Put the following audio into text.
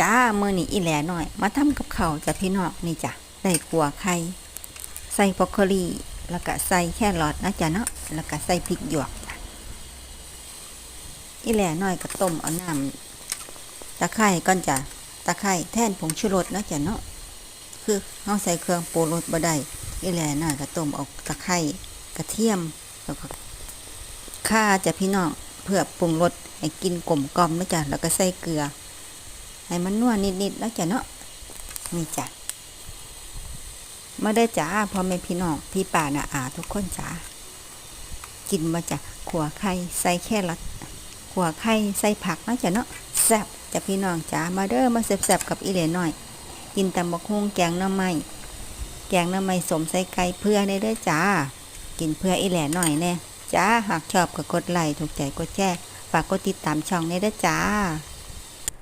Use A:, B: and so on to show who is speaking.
A: จ้ามือนี้อีแหล่หน้อย มาทำกับเขาจ้ะพี่น้องนี่จ้ะได้กัวไข่ใส่บรอกโคลีแล้วก็ใส่แครอทนะจ๊ะเนาะแล้วก็ใส่พริกหยวกอีแหล่หน้อยก็ต้มเอาน้ำตะไคร้ก่อนจ้ะตะไคร้แท่นผงชูรสนะจ๊ะเนาะคือเฮาใส่เครื่องปรุงรสบ่ได้อีแหล่หน้อยก็ต้มเอาตะไคร้กระเทียมแล้วก็ข่าจ้ะพี่น้องเพื่อปรุงรสให้กินกลมกล่อมนะจ๊ะแล้วก็ใส่เกลือ ให้มันนัวนิดๆแล้วจ้ะเนาะนี่จ้ะมาได้จ้าพ่อแม่พี่น้องพี่ป่านาอาทุกคนจ้ากินมาจ้ะขัวไข่ใส่แค่ละขัวไข่ใส่ผักนะจ้ะเนาะแซ่บจ้ะพี่น้องจ้ามาเด้อมาแซ่บๆกับอีเหล่น้อย กินตำบักฮุ่งแกงน้ำไม้แกงน้ำไม้สมใส่ไก่เพื่อได้เด้อจ้า กินเพื่ออีแหล่หน่อยแน่จ้าหากชอบก็กดไลค์ถูกใจกดแชร์ฝากกดติดตามช่องในเด้อจ้า